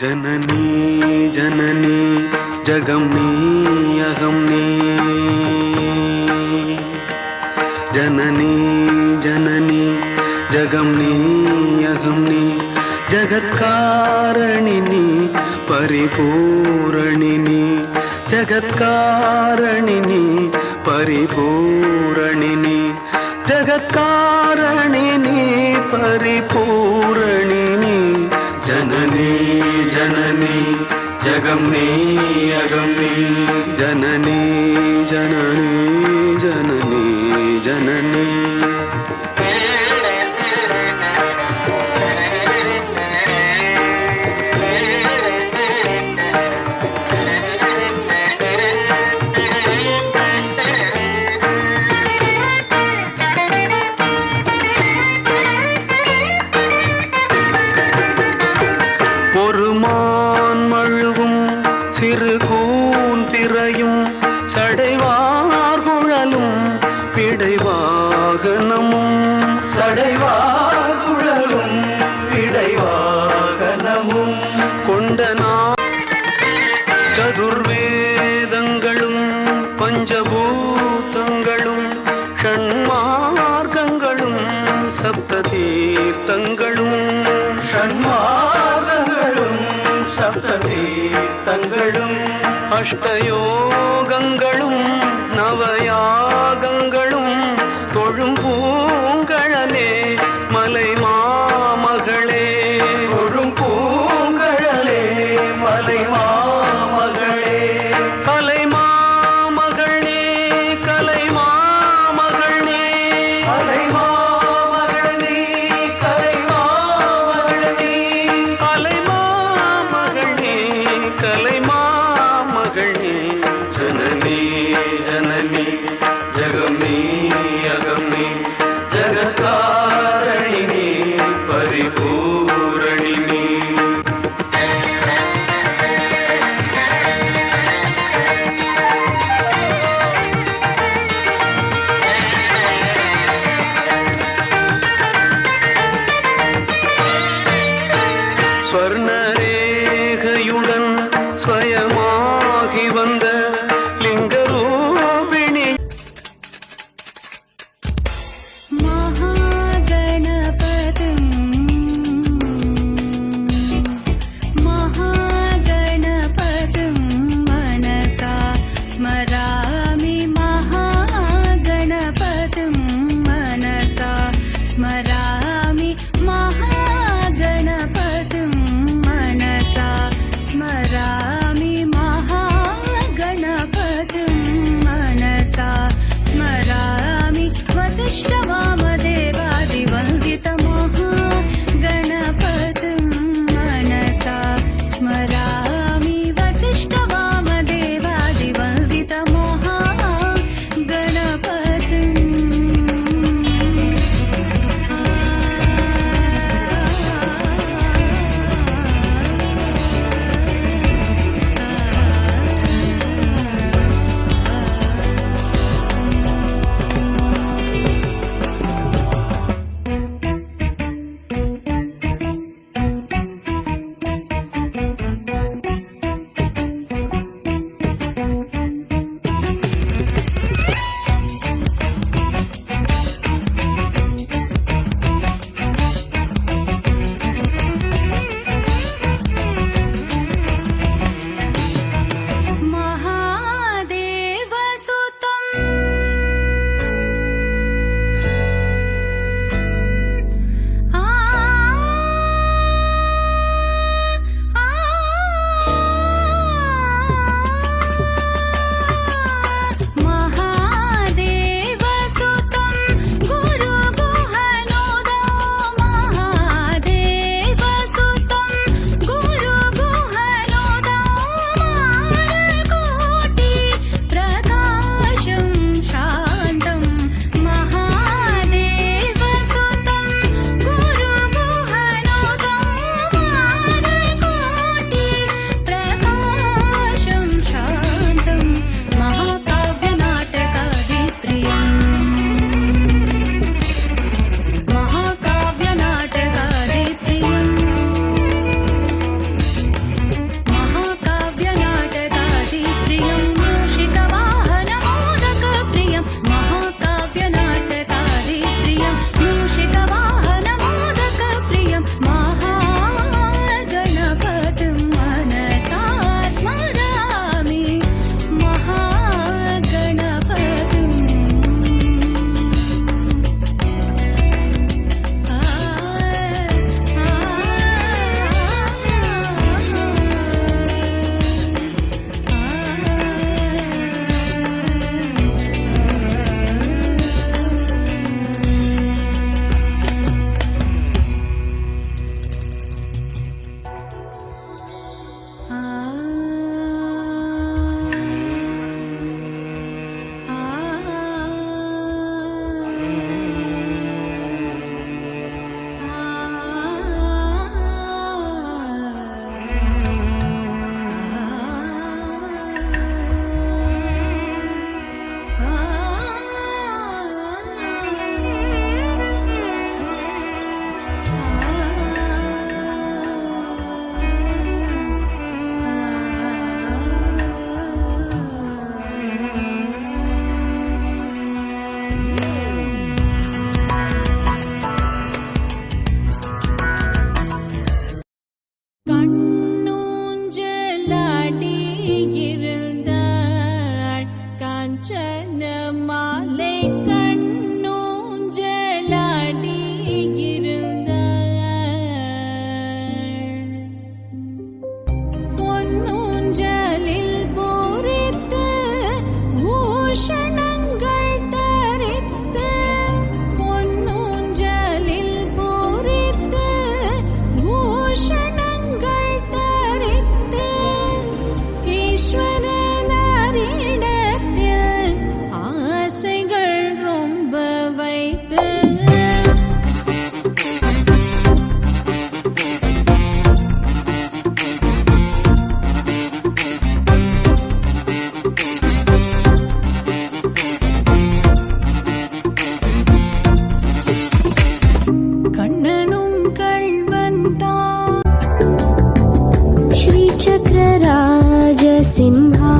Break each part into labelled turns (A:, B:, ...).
A: जननी जननी जगमनी अगमनी। जननी जननी जगमनी अगमनी जगत्कारणिनी परिपूरणिनी। जगत्कारणिनी परिपूरणिनी। जगत्कार பரிபூரணினி ஜகத்காரணினி பரிபூரணினி ஜகத்காரணினி பரிபூரணினி ஜனனி ஜனனி ஜனனி சப்ததீர்த்தங்களும் ஷண்மார்க்கங்களும் சப்ததீர்த்தங்களும் அஷ்டயோகங்களும் நவயாகங்களும்
B: கண்ணனும் கள்வன் தான்.
C: ஸ்ரீ சக்கர சிம்ஹா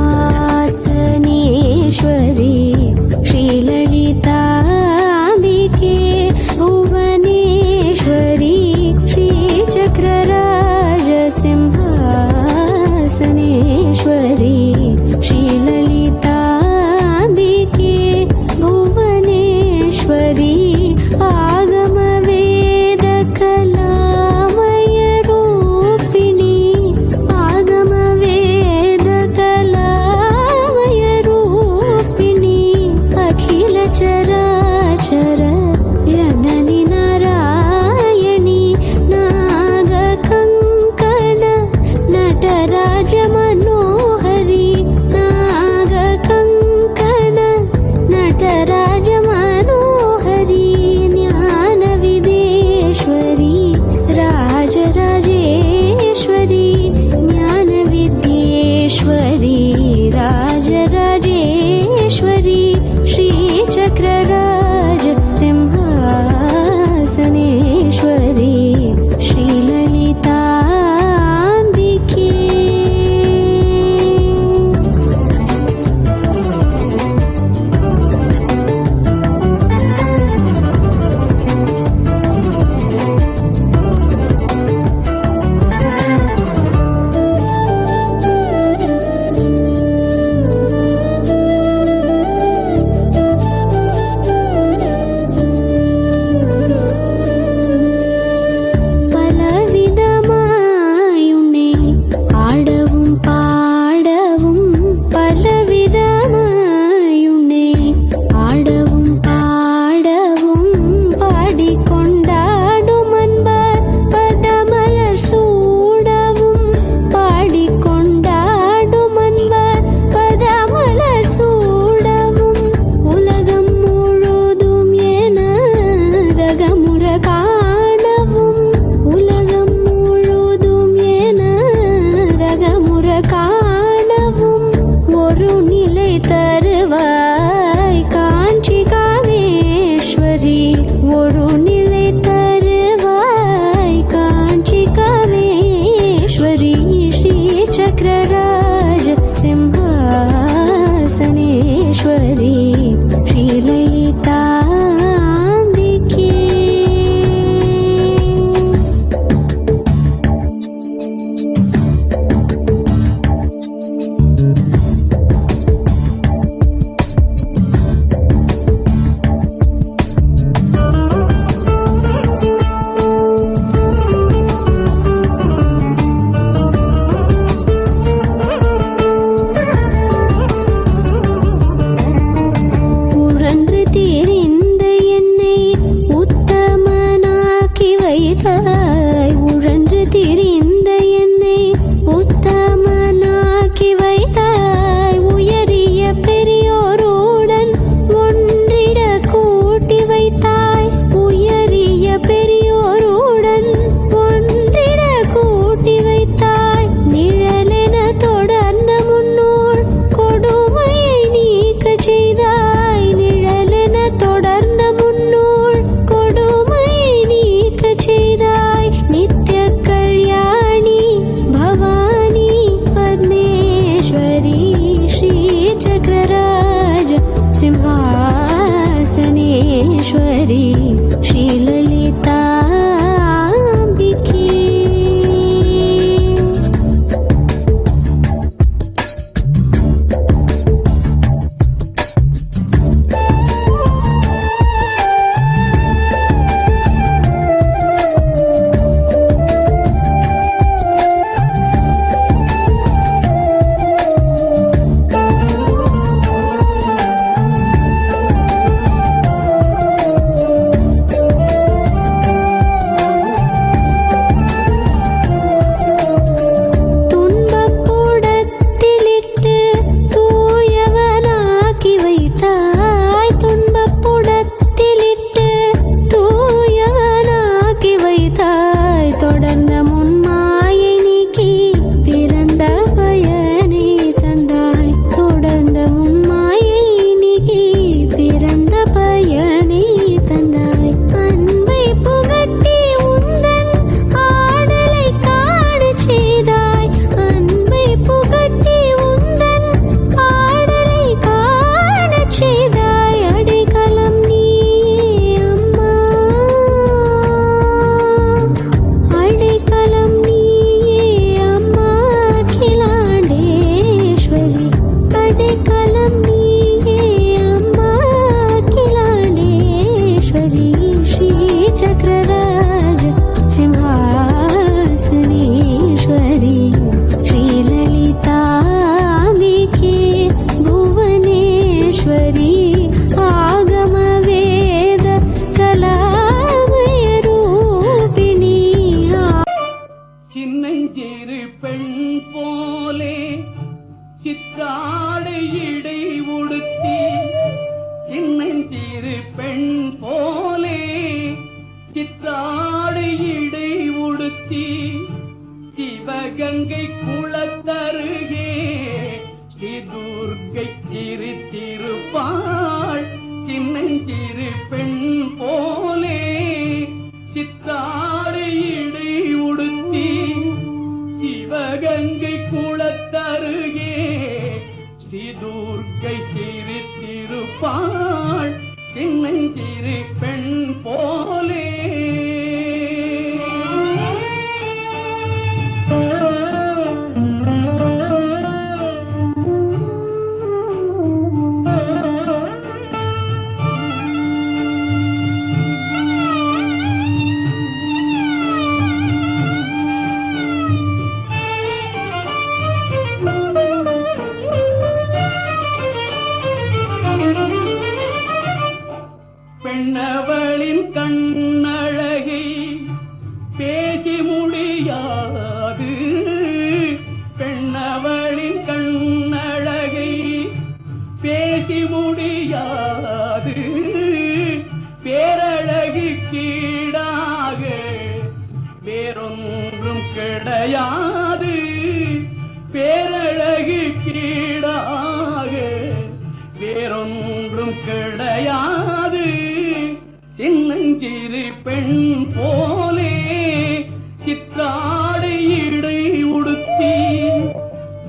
C: கங்கை குள சின்னஞ்சிறு பெண் போலே சித்தாடை இடை உடுத்தி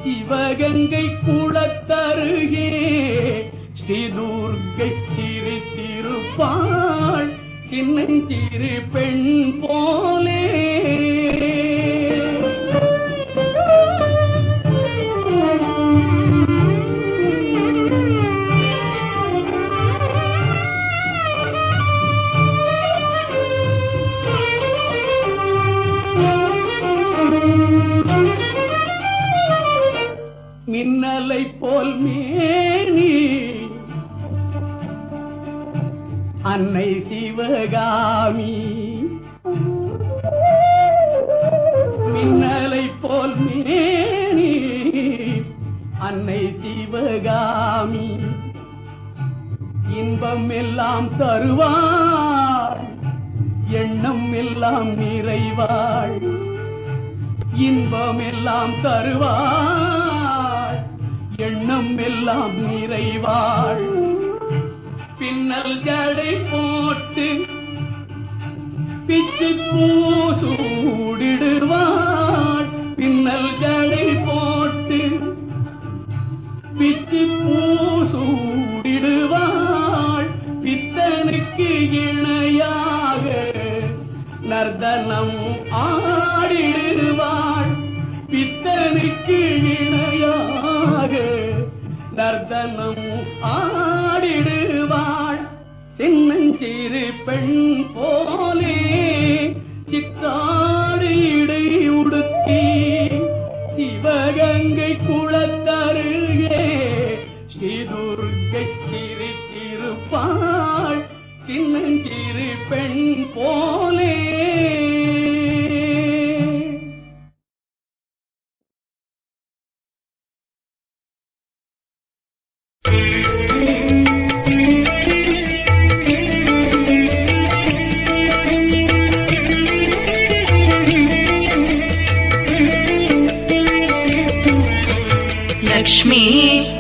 C: சிவகங்கை குளத்தருகே ஸ்ரீ துர்க்கை சிரித்திருப்பாள். சின்னஞ்சிறு பெண் போலே சிவகாமி. மின்னலை போல் மேனி அன்னை சிவகாமி. இன்பம் எல்லாம் தருவாள் எண்ணம் எல்லாம் நிறைவாள். இன்பம் எல்லாம் தருவாள் எண்ணம் எல்லாம் நிறைவாள். பின்னல் ஜடை போட்டு பிச்சு பூசூடிடுவாள் பின்னல் ஜடை போட்டு பிச்சு பூசூடிடுவாள் பித்தனுக்கு இணையாக நர்தனம் ஆடிடுவாள். பித்தனுக்கு இணையாக நர்தனம் ஆ சின்னஞ்சிறு பெண் போலே சித்தாடு இடை உடுத்தி சிவகங்கை குளத்தருகே ஸ்ரீதுர்கை சிரித்திருப்பாள் சின்னஞ்சிறு பெண்
D: போ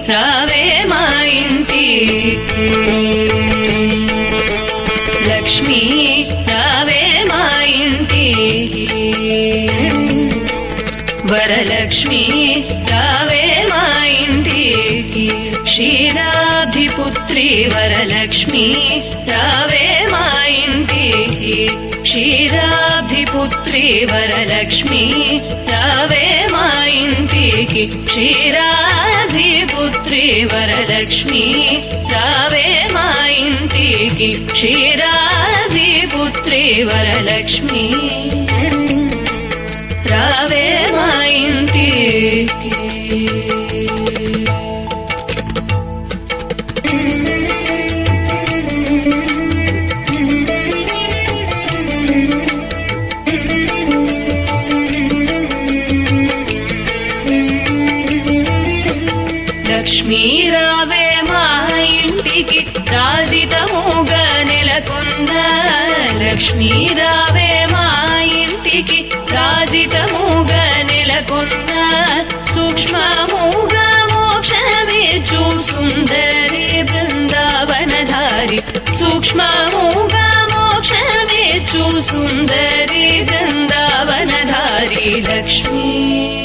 D: రావే మా ఇంటి. లక్ష్మి రావే మా ఇంటి. వరలక్ష్మి రావే మా ఇంటికి క్షీరాధిపుత్రి వరలక్ష్మి రావే మా ఇంటికి క్షీరాభిపుత్రి వరలక్ష్మి రావే మా ఇంటికి క్షీరా వరలక్ష్మి రావే మా ఇంటికి క్షీరాభిపుత్రి వరలక్ష్మి. రావే మా ఇంటికి నీరావే మా ఇంటికి రాజితముగా నెలకొంద లక్ష్మీ రావే మా ఇంటికి రాజితముగా నెలకొంద సూక్ష్మముగా మోక్షమే చూసుందరి బృందావనధారి. సూక్ష్మముగా మోక్షమే చూసుందరి బృందావనధారి లక్ష్మీ.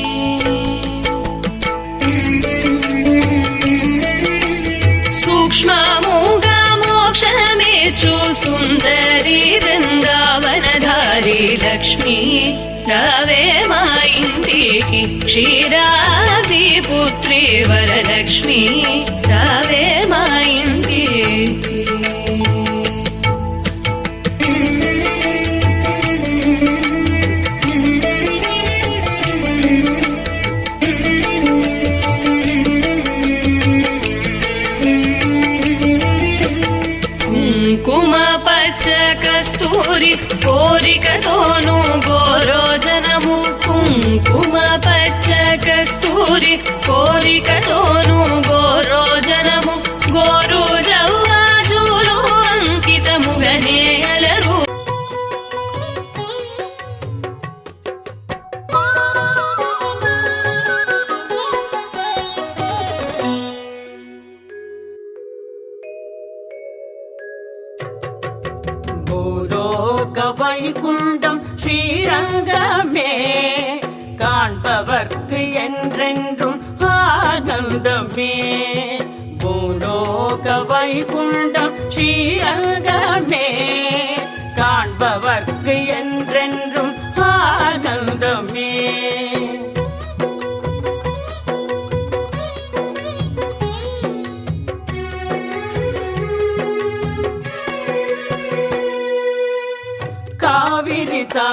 D: శ్రీకి క్షీరాది పుత్రి వరలక్ష్మి. రావే మా ఇంటికి కుంకుమ పచ్చ కస్తూరి కోరికతోనూ పచ్చ కస్తూరి కోరికతోను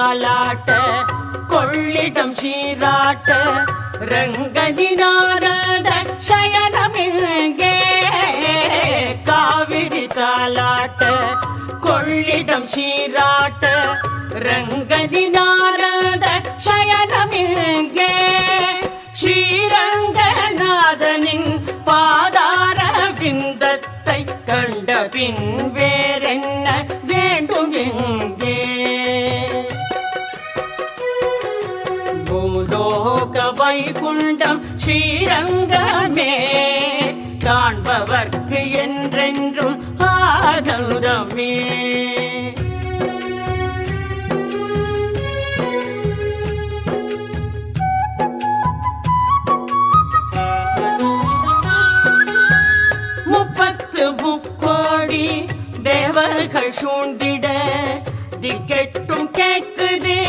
E: தாலாட்ட கொள்ளிடம் சீராட்ட ரங்கனி நாரத காவிரி தாலாட்ட கொள்ளிடம் சீராட்ட ரங்கனி நாரத ஸ்ரீரங்கநாதனின் பாதார பிந்தத்தை கண்ட பின் வேறென் வைகுண்டம் ஸ்ரீரங்கமே. காண்பவர்க்கு என்றென்றும் ஆனந்தமே முப்பத்து முக்கோடி தேவர்கள் சூழ்ந்திட திக்கெட்டும் கேட்குதே.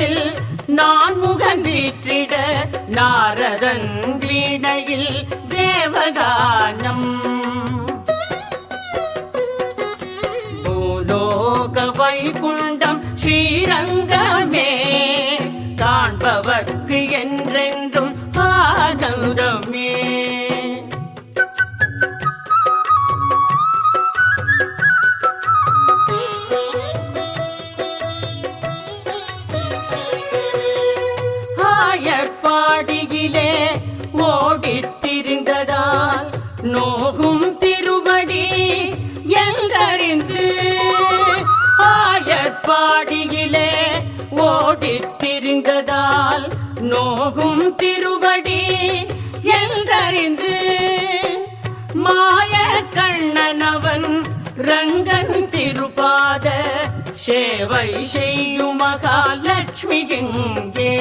E: நாட்டில் நான் முகம் வீற்றிட நாரதன் வீணையில் தேவகானம் பூலோக வைகுண்டம் ஸ்ரீரங்கமே காண்பவர்க்கு என்றென்றும் ஆனந்தமே கணவன் ரங்கன் திருபாத சேவை செய்யும் மகாலட்சுமி எங்கே?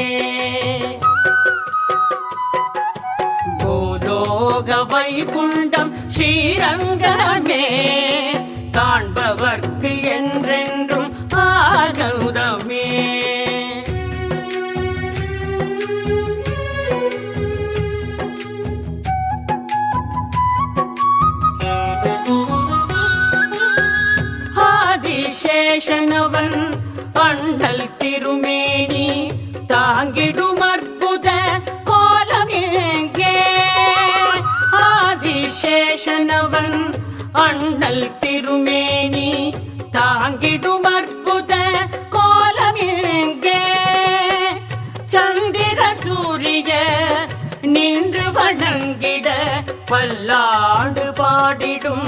E: பூலோக வைகுண்டம் ஸ்ரீரங்கமே காண்பவர்க்கு என்றென்றும் ஆகௌதமே சேஷனவன் அண்ணல் திருமேனி தாங்கிடும் அற்புத கோலம் எங்கே ஆதிசேஷனவன் அண்ணல் திருமேனி தாங்கிடும் அற்புத கோலம் எங்கே சந்திர சூரிய நின்று வணங்கிட பல்லாண்டு பாடிடும்